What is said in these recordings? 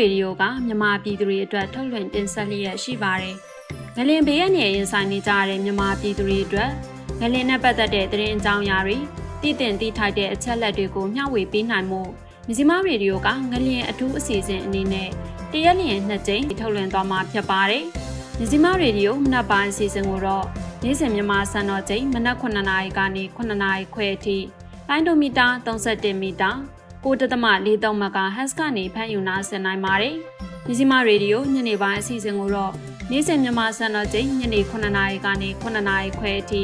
ရေဒီယိုကမြန်မာပြည်သူတွေအတွက်ထုတ်လွှင့်တင်ဆက်လျက်ရှိပါတယ်ငလင်ဘေးရနေရင်ဆိုင်နေကြတဲ့မြန်မာပြည်သူတွေအတွက်ငလင်နဲ့ပတ်သက်တဲ့သတင်းအကြောင်းအရာတွေတည်တင်တည်ထိုက်တဲ့အချက်လက်တွေကိုမျှဝေပေးနိုင်မှုမြကြီးမရေဒီယိုကငလင်အထူးအစီအစဉ်အနေနဲ့တရက်လျင်နှစ်ကြိမ်ထုတ်လွှင့်သွားမှာဖြစ်ပါတယ်မြကြီးမရေဒီယိုမနက်ပိုင်းအစီအစဉ်ကိုတော့နေ့စဉ်မြန်မာစံတော်ချိန်မနက်9:00နာရီကနေ9:00နာရီခွဲအထိလိုင်းဒိုမီတာ31မီတာ 9.43မဂါဟက်စ်ကနေဖမ်းယူနာဆင်နိုင်ပါတယ်။မြစီမရေဒီယိုညနေပိုင်းအစီအစဉ်ကိုတော့နေ့စဉ်မြန်မာစံတော်ချိန်ညနေ9:00နာရီကနေ9:00နာရီခွဲအထိ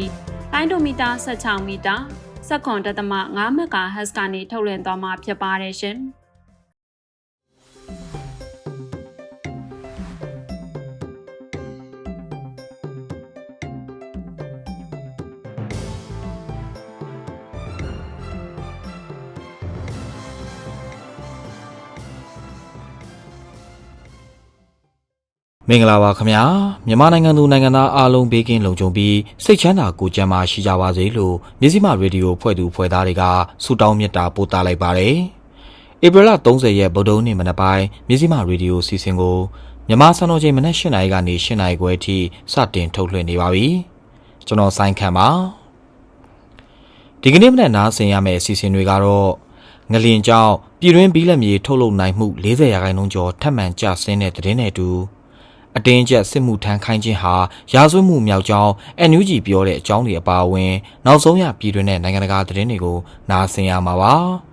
လိုင်းဒိုမီတာ16မီတာ7.5မဂါဟက်စ်ကနေထုတ်လွှင့်သွားမှာဖြစ်ပါတယ်ရှင်။ မင်္ဂလာပါခင်ဗျာမြန်မာနိုင်ငံသူနိုင်ငံသားအားလုံးဘေးကင်းလုံခြုံပြီးစိတ်ချမ်းသာကိုယ်ကျန်းမာရှိကြပါစေလို့မြစည်းမရေဒီယိုဖွဲ့သူဖွဲ့သားတွေကဆုတောင်းမေတ္တာပို့သလိုက်ပါတယ်ဧပြီလ30ရက်ဗုဒ္ဓနေ့မနက်ပိုင်းမြစည်းမရေဒီယိုစီစဉ်ကိုမြန်မာစံတော်ချိန်မနက်၈နာရီကနေ၈နာရီခွဲအထိစတင်ထုတ်လွှင့်နေပါပြီကျွန်တော်စိုင်းခမ်းပါဒီကနေ့မနက်နားဆင်ရမယ့်အစီအစဉ်တွေကတော့ငလင်ကြောင့်ပြည်တွင်းဘီလက်မြေထုတ်လုပ်နိုင်မှု40ရာခိုင်နှုန်းကျော်ထပ်မံကျဆင်းတဲ့သတင်းတွေအတူ အတင်းကျပ်စစ်မှုထမ်းခိုင်းခြင်းဟာရာဇဝတ်မှုမြောက်ကြောင်း NUG ပြောတဲ့အကြောင်းတွေအပါအဝင် နောက်ဆုံးရပြည်တွင်းနဲ့နိုင်ငံတကာသတင်းတွေကိုနားဆင်ရမှာပါ။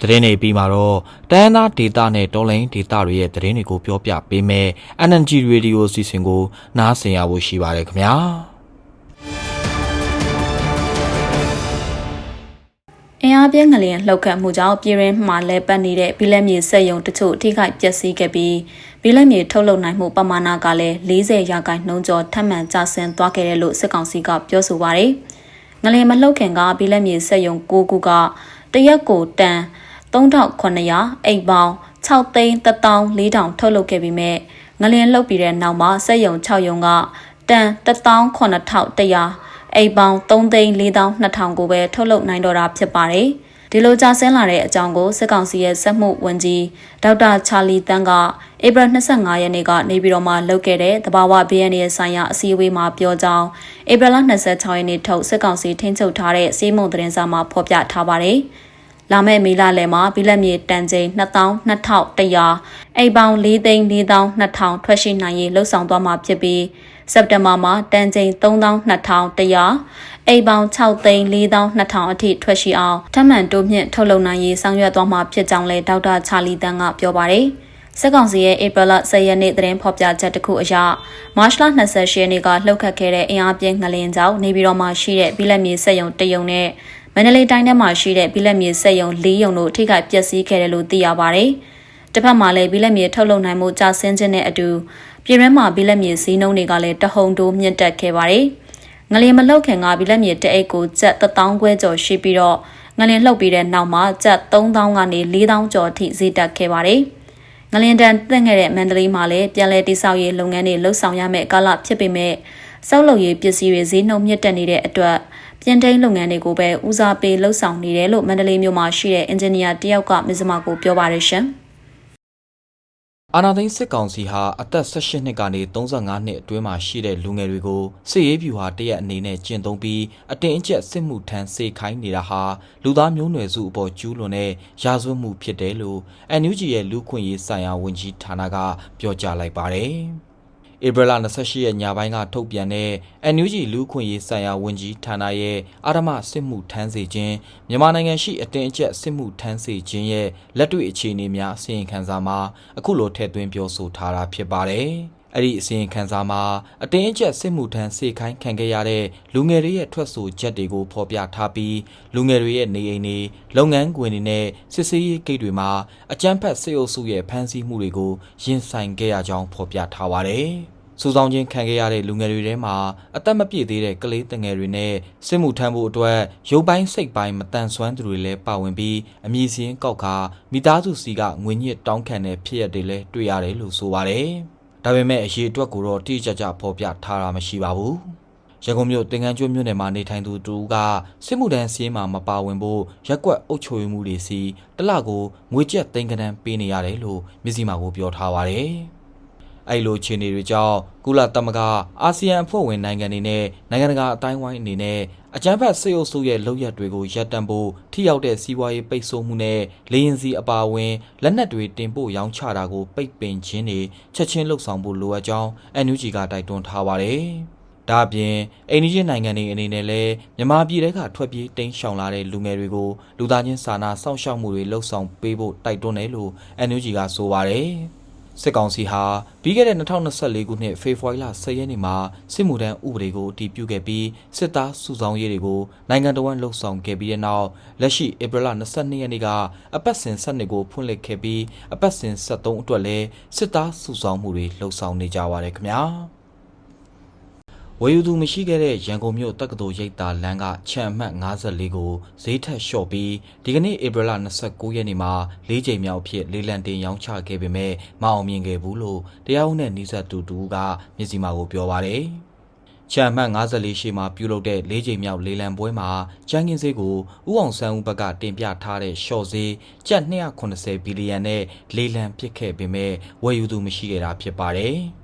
သတင်းတွေပြီးမှာတော့တန်းသားဒေတာနဲ့တော်လိုင်းဒေတာတွေရဲ့သတင်းတွေကိုပြောပြပေးမယ်။ NNG Radio စီစဉ်ကိုနားဆင်ရဖို့ရှိပါတယ်ခင်ဗျာ။ အင်အားပြင်းငလျင်လှုပ်ခတ်မှုကြောင့်ပြည်ရင်းမှလဲပတ်နေတဲ့ဘီလက်မြေစက်ရုံတချို့ထိခိုက်ပျက်စီးခဲ့ပြီးဘီလက်မြေထုတ်လုပ်နိုင်မှုပမာဏကလည်း40ရာခိုင်နှုန်းကျော်ထပ်မံကျဆင်းသွားခဲ့တယ်လို့စစ်ကောင်စီကပြောဆိုပါရယ်ငလျင်မလှုပ်ခင်ကဘီလက်မြေစက်ရုံ6ခုကတရက်ကိုတန်3900အိတ်ပေါင်း6သိန်း14000ထုတ်လုပ်ခဲ့ပြီးမြဲငလျင်လှုပ်ပြီးတဲ့နောက်မှာစက်ရုံ6ရုံကတန်18100 အိမ်ပေါင်း3သိန်း4200ကိုပဲထုတ်လုပ်နိုင်တော့တာဖြစ်ပါတယ်။ဒီလိုကြာဆင်းလာတဲ့အကြောင်းကိုစစ်ကောင်စီရဲ့စက်မှုဝန်ကြီးဒေါက်တာချာလီတန်းကဧပြီ25ရက်နေ့ကနေပြည်တော်မှာလုပ်ခဲ့တဲ့တဘာဝ BNN ရဲ့ဆိုင်ရာအစည်းအဝေးမှာပြောကြောင်းဧပြီလ26ရက်နေ့ထုတ်စစ်ကောင်စီထိန်းချုပ်ထားတဲ့စီးမုံသတင်းစာမှာဖော်ပြထားပါတယ်။လာမယ့်မေလလယ်မှာဘီလက်မြေတန်ချိန်2200အိမ်ပေါင်း4သိန်း4200ထွက်ရှိနိုင်ရေးလှုပ်ဆောင်သွားမှာဖြစ်ပြီး စက်တင်ဘာမှာတန်ချိန်3200အိမ်ပေါင်း6သိန်း4200အထိထွက်ရှိအောင်ထပ်မံတိုးမြင့်ထုတ်လုပ်နိုင်ရေးဆောင်ရွက်သွားမှာဖြစ်ကြောင်းလည်းဒေါက်တာချာလီတန်းကပြောပါတယ်။စစ်ကောင်စီရဲ့ဧပြီလ10ရက်နေ့သတင်းဖော်ပြချက်တစ်ခုအရမတ်လ28ရက်နေ့ကလှုပ်ခတ်ခဲ့တဲ့အင်အားပြင်းငလင်ကြောင့်နေပြည်တော်မှာရှိတဲ့ဘီလက်မြေစက်ရုံတရုံနဲ့မန္တလေးတိုင်းထဲမှာရှိတဲ့ဘီလက်မြေစက်ရုံ၄ရုံတို့ထိခိုက်ပျက်စီးခဲ့တယ်လို့သိရပါတယ်။တစ်ဖက်မှာလည်းဘီလက်မြေထုတ်လုပ်နိုင်မှုကြာဆင်းခြင်းနဲ့အတူ ပြည်ရင်းမှာဘီလက်မြေစည်းနှုံးတွေကလည်းတဟုန်တိုးမြင့်တက်ခဲ့ပါတယ်။ငလျင်မလှုပ်ခင်ကဘီလက်မြေတအိတ်ကိုကျပ်1000ခွဲကျော်ရှိပြီးတော့ငလျင်လှုပ်ပြီးတဲ့နောက်မှာကျပ်3000ကနေ4000ကျော်အထိဈေးတက်ခဲ့ပါတယ်။ငလျင်တန်တက်ခဲ့တဲ့မန္တလေးမှာလည်းပြန်လည်တိစောက်ရေးလုပ်ငန်းတွေလှုပ်ဆောင်ရမယ့်ကာလဖြစ်ပေမဲ့စောက်လုပ်ရေးပစ္စည်းတွေဈေးနှုန်းမြင့်တက်နေတဲ့အတွက်ပြင်ထိန်လုပ်ငန်းတွေကိုပဲဦးစားပေးလှုပ်ဆောင်နေတယ်လို့မန္တလေးမြို့မှာရှိတဲ့အင်ဂျင်နီယာတယောက်ကမစ္စမကိုပြောပါတယ်ရှင်။ အာနာသိန်းစစ်ကောင်စီဟာအသက်18နှစ်ကနေ35နှစ်အတွင်းမှာရှိတဲ့လူငယ်တွေကိုစစ်ရေးဗျူဟာတရက်အနေနဲ့ကျင့်သုံးပြီးအတင်းအကျပ်စစ်မှုထမ်းစေခိုင်းနေတာဟာလူသားမျိုးနွယ်စုအပေါ်ကျူးလွန်တဲ့ရာဇဝတ်မှုဖြစ်တယ်လို့ NUG ရဲ့လူခွင့်ရေးဆိုင်ရာဝန်ကြီးဌာနကပြောကြားလိုက်ပါတယ်။ ဧပြီလ28ရက်ညပိုင်းကထုတ်ပြန်တဲ့ NUG လူခွင့်ရေးဆိုင်ရာဝန်ကြီးဌာနရဲ့အာရမစစ်မှုထမ်းစေခြင်းမြန်မာနိုင်ငံရှိအတင်းအကျပ်စစ်မှုထမ်းစေခြင်းရဲ့လက်တွေ့အခြေအနေများအစီရင်ခံစာမှာအခုလိုထည့်သွင်းပြောဆိုထားတာဖြစ်ပါတယ်။အဲ့ဒီအစီရင်ခံစာမှာအတင်းအကျပ်စစ်မှုထမ်းစေခိုင်းခံခဲ့ရတဲ့လူငယ်တွေရဲ့ထွက်ဆိုချက်တွေကိုဖော်ပြထားပြီးလူငယ်တွေရဲ့နေအိမ်တွေလုပ်ငန်းခွင်တွေနဲ့စစ်ဆေးရေးဂိတ်တွေမှာအကြမ်းဖက်စစ်အုပ်စုရဲ့ဖမ်းဆီးမှုတွေကိုရင်ဆိုင်ခဲ့ရကြောင်းဖော်ပြထားပါတယ်။ စူဆောင်းချင်းခံခဲ့ရတဲ့လူငယ်တွေထဲမှာအသက်မပြည့်သေးတဲ့ကလေးတငယ်တွေနဲ့စစ်မှုထမ်းဖို့အတွက်ရုပ်ပိုင်းစိတ်ပိုင်းမတန်ဆွမ်းသူတွေလည်းပါဝင်ပြီးအမည်စင်းကောက်ခါမိသားစုစီကငွေညစ်တောင်းခံတဲ့ဖြစ်ရပ်တွေလည်းတွေ့ရတယ်လို့ဆိုပါတယ်။ဒါပေမဲ့အရေးအတွက်ကိုတော့တိကျကျဖော်ပြထားတာမရှိပါဘူး။ရန်ကုန်မြို့တင်ကန်းကျွန်းမြို့နယ်မှာနေထိုင်သူတူကစစ်မှုထမ်းစီးရင်မှာမပါဝင်ဖို့ရက်ကွက်အုပ်ချုပ်ရေးမှုတွေစီတစ်လကိုငွေကျပ်သိန်းကနန်းပေးနေရတယ်လို့မြစည်းမာကိုပြောထားပါတယ်။ အဲ့လိုခြေအနေတွေကြောင့်ကုလသမဂ္ဂအာဆီယံအဖွဲ့ဝင်နိုင်ငံတွေနဲ့နိုင်ငံတကာအတိုင်းအဝိုင်းအနေနဲ့အကြမ်းဖက်စစ်အုပ်စုရဲ့လုပ်ရက်တွေကိုရပ်တန့်ဖို့ထိရောက်တဲ့စီးပွားရေးပိတ်ဆို့မှုနဲ့လေရင်စီအပါအဝင်လက်နက်တွေတင်ပို့ရောင်းချတာကိုပိတ်ပင်ခြင်းတွေချက်ချင်းလှုပ်ဆောင်ဖို့လိုအပ်ကြောင်း NUG ကတိုက်တွန်းထားပါတယ်။ဒါ့အပြင်အိန္ဒိယနိုင်ငံတွေအနေနဲ့လည်းမြန်မာပြည်ထဲကထွက်ပြေးတိမ်းရှောင်လာတဲ့လူငယ်တွေကိုလူသားချင်းစာနာစောင့်ရှောက်မှုတွေလှုပ်ဆောင်ပေးဖို့တိုက်တွန်းတယ်လို့ NUG ကဆိုပါတယ်။ စစ်ကောင်စီဟာပြီးခဲ့တဲ့2024ခုနှစ်ဖေဖော်ဝါရီလ10ရက်နေ့မှာစစ်မှုထမ်းဥပဒေကိုအတည်ပြုခဲ့ပြီးစစ်သားစုဆောင်ရေးတွေကိုနိုင်ငံတော်ဝန်လှုပ်ဆောင်ခဲ့ပြီးတဲ့နောက်လက်ရှိဧပြီလ22ရက်နေ့ကအပတ်စဉ်7ကိုဖွင့်လှစ်ခဲ့ပြီးအပတ်စဉ်73အတွက်လည်းစစ်သားစုဆောင်မှုတွေလှုပ်ဆောင်နေကြပါတယ်ခင်ဗျာ။ ဝယ်ယူသူမရှိခဲ့တဲ့ရန်ကုန်မြို့တက္ကသိုလ်ရိပ်သာလမ်းကခြံအမှတ်54ကိုဈေးထက်လျှော့ပြီးဒီကနေ့ဧပြီလ29ရက်နေ့မှာ၄ချိန်မြောက်အဖြစ်လေးလံတင်ရောင်းချခဲ့ပေမဲ့မအောင်မြင်ခဲ့ဘူးလို့တရားဥနဲ့နှိစက်တူတူကမျက်စိမှကိုပြောပါတယ်။ချမ်းမှတ်54ရှိမှာပြုလုပ်တဲ့၄ချိန်မြောက်လေးလံပွဲမှာကျန်းကင်းစေးကိုဥအောင်ဆန်းဦးဘက်ကတင်ပြထားတဲ့ရှော့ဈေးကျပ်280ဘီလီယံနဲ့လေးလံပစ်ခဲ့ပေမဲ့ဝယ်ယူသူမရှိခဲ့တာဖြစ်ပါတယ်။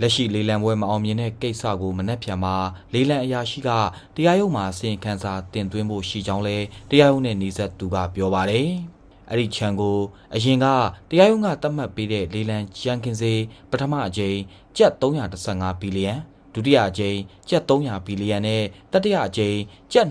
လက်ရှိလေးလံပွဲမအောင်မြင်တဲ့ကိစ္စကိုမနှက်ဖြန်မှာလေးလံအရာရှိကတရားရုံးမှာစီရင်ခန်းစာတင်သွင်းဖို့ရှိကြောင်းလဲတရားရုံးနဲ့နှီးဆက်သူကပြောပါတယ်။အဲ့ဒီခြံကိုအရင်ကတရားရုံးကသတ်မှတ်ပေးတဲ့လေးလံကြံကင်စေပထမအကြိမ်ကျပ်315ဘီလီယံဒုတိယအကြိမ်ကျပ်300ဘီလီယံနဲ့တတိယအကြိမ်ကျပ်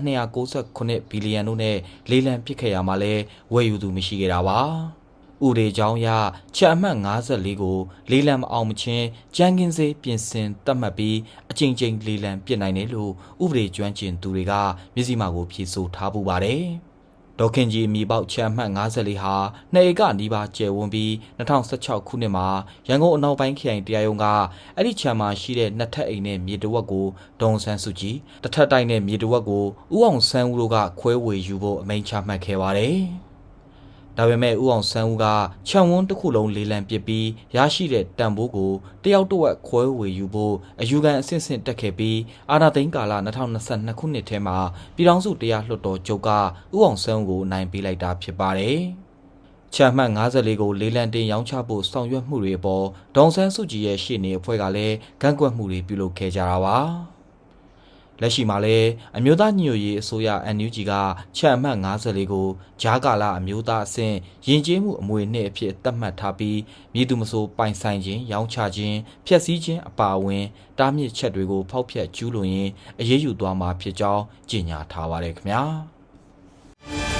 269ဘီလီယံတို့နဲ့လေးလံပစ်ခဲ့ရမှာလဲဝယ်ယူသူမရှိခဲ့တာပါ။ ဥရေချောင်းရချက်အမှတ်54ကိုလေးလံမအောင်မချင်းကြမ်းကင်းစေးပြင်ဆင်တတ်မှတ်ပြီးအကြိမ်ကြိမ်လေးလံပြစ်နိုင်တယ်လို့ဥပဒေကျွမ်းကျင်သူတွေကမျက်စိမှကိုဖြေဆိုထားပူပါတယ်။ဒေါခင်ကြီးမြေပေါက်ချမ်းမှတ်54ဟာနှစ်ဧကနီးပါးကျယ်ဝန်းပြီး2016ခုနှစ်မှာရန်ကုန်အနောက်ပိုင်းခရိုင်တရားရုံးကအဲ့ဒီချမ်းမှာရှိတဲ့နှစ်ထပ်အိမ်နဲ့မြေတဝက်ကိုဒေါန်ဆန်းစုကြည်တစ်ထပ်တိုက်နဲ့မြေတဝက်ကိုဥအောင်ဆန်းဦးတို့ကခွဲဝေယူဖို့အမိန့်ချမှတ်ခဲ့ပါတယ်။ ဒါပေမဲ့ဥအောင်ဆန်းဦးကခြံဝန်းတစ်ခုလုံးလေးလံပစ်ပြီးရရှိတဲ့တန်ဖိုးကိုတယောက်တစ်ဝက်ခွဲဝေယူဖို့အယူခံအဆင့်ဆင့်တက်ခဲ့ပြီးအာနာသိန်းကာလ2022ခုနှစ်ထဲမှာပြည်ထောင်စုတရားလွှတ်တော်ချုပ်ကဥအောင်ဆန်းဦးကိုနိုင်ပေးလိုက်တာဖြစ်ပါတယ်။ချမ်းမှတ်54ကိုလေးလံတင်ရောင်းချဖို့ဆောင်ရွက်မှုတွေအပေါ်ဒေါန်ဆန်းစုကြည်ရဲ့ရှေ့နေအဖွဲ့ကလည်းကန့်ကွက်မှုတွေပြုလုပ်ခဲ့ကြတာပါ။ လက်ရှိမှာလည်းအမျိုးသားညွတ်ရေးအစိုးရ NUG ကချက်အမှတ်54ကိုဂျားကာလာအမျိုးသားအဆင့်ယဉ်ကျေးမှုအမွေနှစ်အဖြစ်သတ်မှတ်ထားပြီးမြေသူမဆိုပိုင်ဆိုင်ခြင်းရောင်းချခြင်းဖျက်ဆီးခြင်းအပါအဝင်တားမြစ်ချက်တွေကိုဖောက်ဖျက်ကျူးလွန်ရင်အရေးယူသွားမှာဖြစ်ကြောင်းကြေညာထားပါတယ်ခင်ဗျာ။။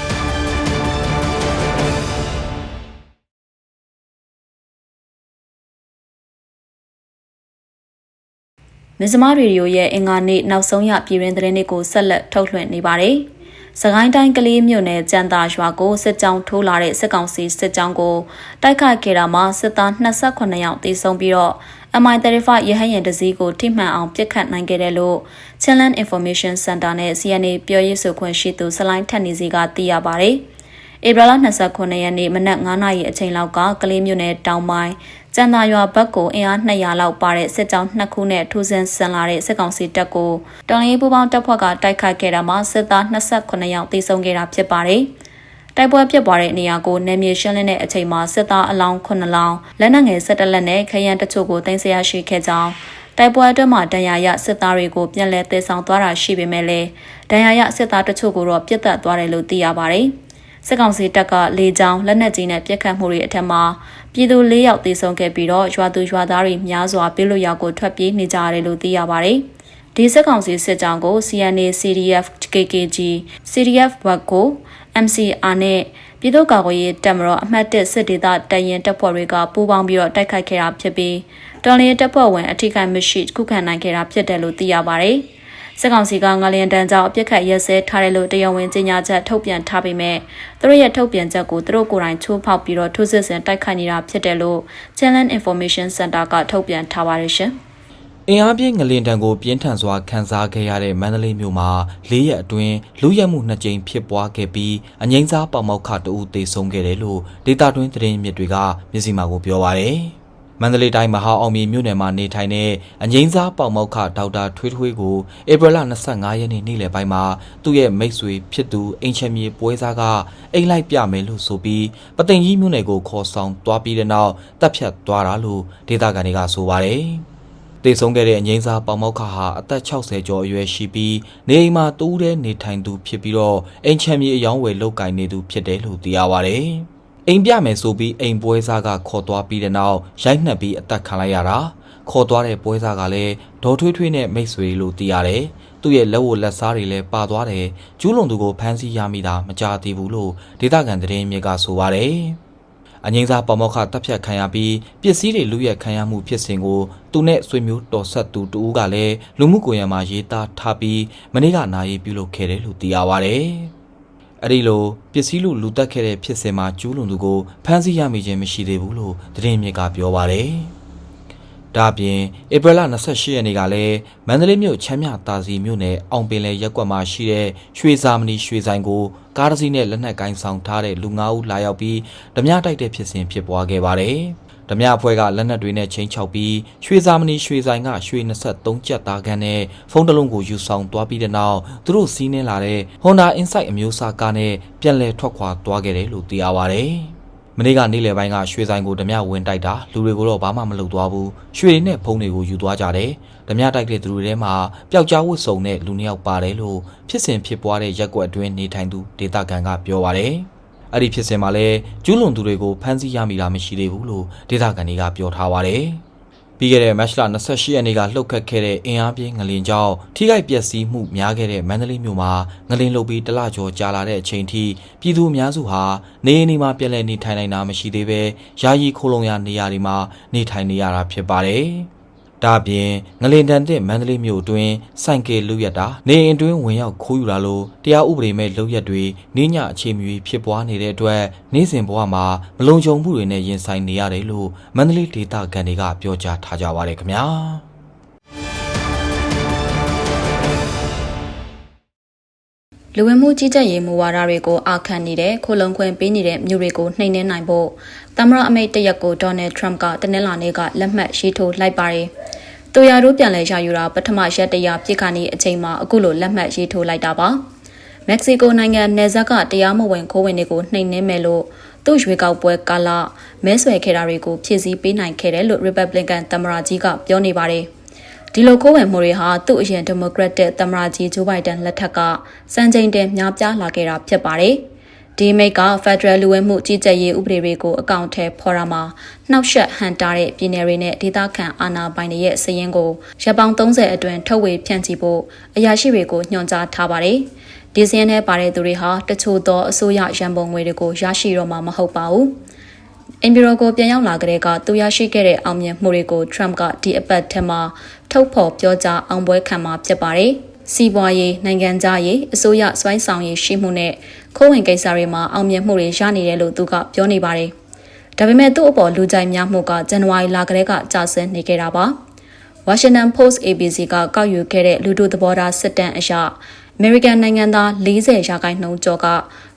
မဇ္ဈမရေဒီယိုရဲ့အင်္ဂါနေ့နောက်ဆုံးရပြည်တွင်သတင်းတွေကိုဆက်လက်ထုတ်လွှင့်နေပါတယ်။စကိုင်းတိုင်းကလေးမြို့နယ်ကြံသာရွာကိုစစ်ကြောင်းထိုးလာတဲ့စစ်ကောင်စီစစ်ကြောင်းကိုတိုက်ခိုက်ခဲ့တာမှာစစ်သား28ယောက်သေဆုံးပြီးတော့ MI35 ရဟတ်ယာဉ်တစ်စီးကိုထိမှန်အောင်ပစ်ခတ်နိုင်ခဲ့တယ်လို့ Channel Information Center နဲ့ CNA ပြောရေးဆိုခွင့်ရှိသူစလိုင်းထက်နေစီကသိရပါဗျ။ ဧပြီလ29ရက်နေ့မနက်9:00နာရီအချိန်လောက်ကကလေးမြို့နယ်တောင်ပိုင်းကျန်သာရွာဘက်ကိုအင်အား200လောက်ပါတဲ့စစ်ကြောင်းနှစ်ခုနဲ့ထိုးဆင်းဆန်လာတဲ့စစ်ကောင်စီတပ်ကိုတောင်လေးပူပေါင်းတပ်ဖွဲ့ကတိုက်ခိုက်ခဲ့တာမှာစစ်သား28ယောက်သေဆုံးခဲ့တာဖြစ်ပါတယ်။တိုက်ပွဲဖြစ်ပွားတဲ့နေရာကိုနယ်မြေရှင်းလင်းတဲ့အချိန်မှာစစ်သားအလောင်း9လောင်းလက်နက်ငယ်17လက်နဲ့ခရမ်းတချို့ကိုတင်ဆက်ရရှိခဲ့ကြောင်းတိုက်ပွဲအတွင်းမှာဒဏ်ရာရစစ်သားတွေကိုပြန်လည်တည်ဆောင်သွားတာရှိပေမဲ့လည်းဒဏ်ရာရစစ်သားတချို့ကိုတော့ပြစ်တက်သွားတယ်လို့သိရပါတယ်။ စစ်ကောင်စီတပ်ကလေကြောင်းလက်နက်ကြီးနဲ့ပစ်ခတ်မှုတွေအထက်မှာပြည်သူ၄ယောက်သေဆုံးခဲ့ပြီးတော့ရွာသူရွာသားတွေများစွာပြည်လို့ရောက်ကိုထွက်ပြေးနေကြရတယ်လို့သိရပါတယ်။ဒီစစ်ကောင်စီစစ်ကြောင်းကို CNA CDF KKG CDF ဘက်ကို MCR နဲ့ပြည်သူ့ကာကွယ်ရေးတပ်မတော်အမှတ်1စစ်ဒေသတရင်တပ်ဖွဲ့တွေကပူးပေါင်းပြီးတော့တိုက်ခိုက်ခဲ့တာဖြစ်ပြီးတော်လင်းတပ်ဖွဲ့ဝင်အထိခိုက်မရှိခုခံနိုင်ခဲ့တာဖြစ်တယ်လို့သိရပါတယ်။ စစ်ကောင်စီကငလျင်တန်းကြောင့်အပြစ်ခတ်ရက်စဲထားတယ်လို့တရားဝင်ကြေညာချက်ထုတ်ပြန်ထားပေမဲ့သူတို့ရဲ့ထုတ်ပြန်ချက်ကိုသူတို့ကိုယ်တိုင်ချိုးဖောက်ပြီးတော့ထိုးစစ်ဆင်တိုက်ခိုက်နေတာဖြစ်တယ်လို့ Channel Information Center ကထုတ်ပြန်ထားပါတယ်ရှင်။အင်အားပြင်းငလင်တံကိုပြင်းထန်စွာခံစားခဲ့ရတဲ့မန္တလေးမြို့မှာ၄ရက်အတွင်းလူရဲမှုနှစ်ကြိမ်ဖြစ်ပွားခဲ့ပြီးအငိမ့်စားပေါမောက်ခတအူသေဆုံးခဲ့တယ်လို့ဒေတာတွင်းသတင်းမြစ်တွေက မျက်စိမှကိုပြောပါရယ်။င မန္တလေးတိုင်းမဟာအောင်မြေမြို့နယ်မှာနေထိုင်တဲ့အငိမ့်စားပေါမောက်ခဒေါက်တာထွေးထွေးကိုဧပြီလ25ရက်နေ့နေ့လယ်ပိုင်းမှာသူ့ရဲ့မိတ်ဆွေဖြစ်သူအင်ချင်မြေပွဲစားကအိမ်လိုက်ပြမယ်လို့ဆိုပြီးပသိမ်ကြီးမြို့နယ်ကိုခေါ်ဆောင်သွားပြီးတဲ့နောက်တပ်ဖြတ်သွားတာလို့ဒေသခံတွေကဆိုပါတယ်။တေဆုံးခဲ့တဲ့အငိမ့်စားပေါမောက်ခဟာအသက်60ကျော်အရွယ်ရှိပြီးနေအိမ်မှာတူးတဲ့နေထိုင်သူဖြစ်ပြီးတော့အင်ချင်မြေအယောင်းဝယ်လုပ်ကင်နေသူဖြစ်တယ်လို့သိရပါတယ်။ အိမ်ပြမယ်ဆိုပြီးအိမ်ပွဲစားကခေါ်သွားပြီးတဲ့နောက်ရိုက်နှက်ပြီးအသက်ခံလိုက်ရတာခေါ်သွားတဲ့ပွဲစားကလည်းဒေါ်ထွေးထွေးနဲ့မိတ်ဆွေလို့သိရတယ်သူ့ရဲ့လက်ဝတ်လက်စားတွေလည်းပါသွားတယ်ကျူးလွန်သူကိုဖမ်းဆီးရမိတာမကြသေးဘူးလို့ဒေသခံသတင်းမြစ်ကဆိုပါတယ်အငိမ့်စားပမောက္ခတပ်ဖြတ်ခံရပြီးပစ္စည်းတွေလူရက်ခံရမှုဖြစ်စဉ်ကိုသူနဲ့ဆွေမျိုးတော်ဆက်သူတူဦးကလည်းလူမှုကွန်ရက်မှာရေးသားထားပြီးမနေ့ကနာရီပြုလုပ်ခဲ့တယ်လို့သိရပါတယ်။ အဲ့ဒီလိုပစ္စည်းလူလူတက်ခဲ့တဲ့ဖြစ်စဉ်မှာကျူးလွန်သူကိုဖမ်းဆီးရမိခြင်းမရှိသေးဘူးလို့သတင်းမြစ်ကပြောပါတယ်။ဒါ့အပြင်ဧပြီလ28ရက်နေ့ကလည်းမန္တလေးမြို့ချမ်းမြသာစီမြို့နယ်အောင်ပင်လယ်ရက်ကွက်မှာရှိတဲ့ရွှေစာမဏီရွှေဆိုင်ကိုကားတစ်စီးနဲ့လက်နက်ကင်ဆောင်ထားတဲ့လူ၅ဦးလာရောက်ပြီးဓမြတိုက်တဲ့ဖြစ်စဉ်ဖြစ်ပွားခဲ့ပါတယ်။ ဓမြအဖွဲ့ကလက်နက်တွေနဲ့ချင်းချောက်ပြီးရွှေစာမဏီရွှေဆိုင်ကရွှေ23ကျပ်သားခန်းနဲ့ဖုန်းတစ်လုံးကိုယူဆောင်သွားပြီးတဲ့နောက်သူတို့စီးနှင်းလာတဲ့ Honda Insight အမျိုးအစားကားနဲ့ပြန်လည်ထွက်ခွာသွားခဲ့တယ်လို့သိရပါတယ်။မနေ့ကနေ့လယ်ပိုင်းကရွှေဆိုင်ကိုဓမြဝင်တိုက်တာလူတွေကိုတော့ဘာမှမလုပ်သွားဘူးရွှေတွေနဲ့ဖုန်းတွေကိုယူသွားကြတယ်ဓမြတိုက်တဲ့သူတွေထဲမှာပျောက်ကြားဝတ်စုံနဲ့လူနှစ်ယောက်ပါတယ်လို့ဖြစ်စဉ်ဖြစ်ပွားတဲ့ရက်ကွက်အတွင်းနေထိုင်သူဒေသခံကပြောပါတယ် အဲ့ဒီဖြစ်စဉ်မှာလည်းကျူးလွန်သူတွေကိုဖမ်းဆီးရမိတာမရှိသေးဘူးလို့ဒေသခံတွေကပြောထားပါတယ်ပြီးခဲ့တဲ့မတ်လ28ရက်နေ့ကလှုပ်ခတ်ခဲ့တဲ့အင်အားပြင်းငလင်ကြောင့်ထိခိုက်ပျက်စီးမှုများခဲ့တဲ့မန္တလေးမြို့မှာငလင်လှုပ်ပြီးတလကျော်ကြာလာတဲ့အချိန်ထိပြည်သူအများစုဟာနေအိမ်တွေမှာပြည်လည်နေထိုင်နိုင်တာမရှိသေးပဲယာယီခိုးလုံရနေရာတွေမှာနေထိုင်နေရတာဖြစ်ပါတယ်။ ဒါအပြင်ငလင်တန်တဲ့မန္တလေးမြို့အတွင်းစိုင်ကယ်လူရက်တာနေအိမ်အတွင်းဝင်ရောက်ခိုးယူလာလို့တရားဥပဒေမဲ့လူရက်တွေနှင်းညအခြေမြွေဖြစ်ပွားနေတဲ့အတွက်နေ့စဉ်ဘဝမှာမလုံခြုံမှုတွေနဲ့ရင်ဆိုင်နေရတယ်လို့မန္တလေးဒေသခံတွေကပြောကြားထားကြပါတယ်ခင်ဗျာ။ လူဝင်မှုကြီးကြပ်ရေးမူဝါဒတွေကိုအာခံနေတဲ့ခိုလုံခွင့်ပေးနေတဲ့မြို့တွေကိုနှိမ်နင်းနိုင်ဖို့သမ္မတအမိတ်တရက်ကိုဒေါ်နယ်ထရမ့်ကတနင်္လာနေ့ကလက်မှတ်ရေးထိုးလိုက်ပါတယ်။တူရတို့ပြန်လည်ရယူတာပထမရက်တရပြစ်ခါနေအချိန်မှာအခုလိုလက်မှတ်ရေးထိုးလိုက်တာပါ။မက္ကဆီကိုနိုင်ငံနယ်စပ်ကတရားမဝင်ခိုးဝင်တွေကိုနှိမ်နင်းမယ်လို့သူ့ရွေးကောက်ပွဲကာလမဲဆွယ်ခဲ့တာတွေကိုဖြည့်ဆည်းပေးနိုင်ခဲ့တယ်လို့ Republican သမ္မတကြီးကပြောနေပါတယ်။ ဒီလိုခိုးဝင်မှုတွေဟာသူ့အရင်ဒီမိုကရက်တစ်သမ္မတကြီးဂျိုးဘိုင်ဒန်လက်ထက်ကစံချိန်တင်များပြားလာခဲ့တာဖြစ်ပါတယ်။ဒီမိတ်က Federal လူဝင်မှုကြီးကြပ်ရေးဥပဒေတွေကိုအကောင့်ထဲဖော်ရမှာနှောက်ယှက်ဟန်တာတဲ့ပြည်နယ်တွေနဲ့ဒေသခံအာဏာပိုင်တွေရဲ့စည်ရင်းကိုရပ်ပေါင်း30အတွင်းထုတ်ဝေဖြန့်ချီဖို့အရာရှိတွေကိုညွှန်ကြားထားပါတယ်။ဒီစင်းထဲပါတဲ့သူတွေဟာတချို့သောအစိုးရရန်ပုံငွေတွေကိုရရှိတော့မှာမဟုတ်ပါဘူး။အင်ဘီရိုကိုပြန်ရောက်လာကြတဲ့ကသူရရှိခဲ့တဲ့အောင်မြင်မှုတွေကို Trump ကဒီအပတ်ထဲမှာ ထုတ်ဖော်ပြောကြားအောင်ပွဲခံမှာဖြစ်ပါတယ်။စီးပွားရေးနိုင်ငံသားရေးအစိုးရစွမ်းဆောင်ရေးရှိမှုနဲ့ခိုးဝင်ကိစ္စတွေမှာအောင်မြင်မှုတွေရနေတယ်လို့သူကပြောနေပါတယ်။ဒါပေမဲ့သူ့အပေါ်လူကြိုက်များမှုကဇန်နဝါရီလကတည်းကကြာဆင်းနေခဲ့တာပါ။ Washington Post ABC ကကောက်ယူခဲ့တဲ့လူတို့သဘောထားစစ်တမ်းအရ American နိုင်ငံသား40ရာခိုင်နှုန်းကျော်က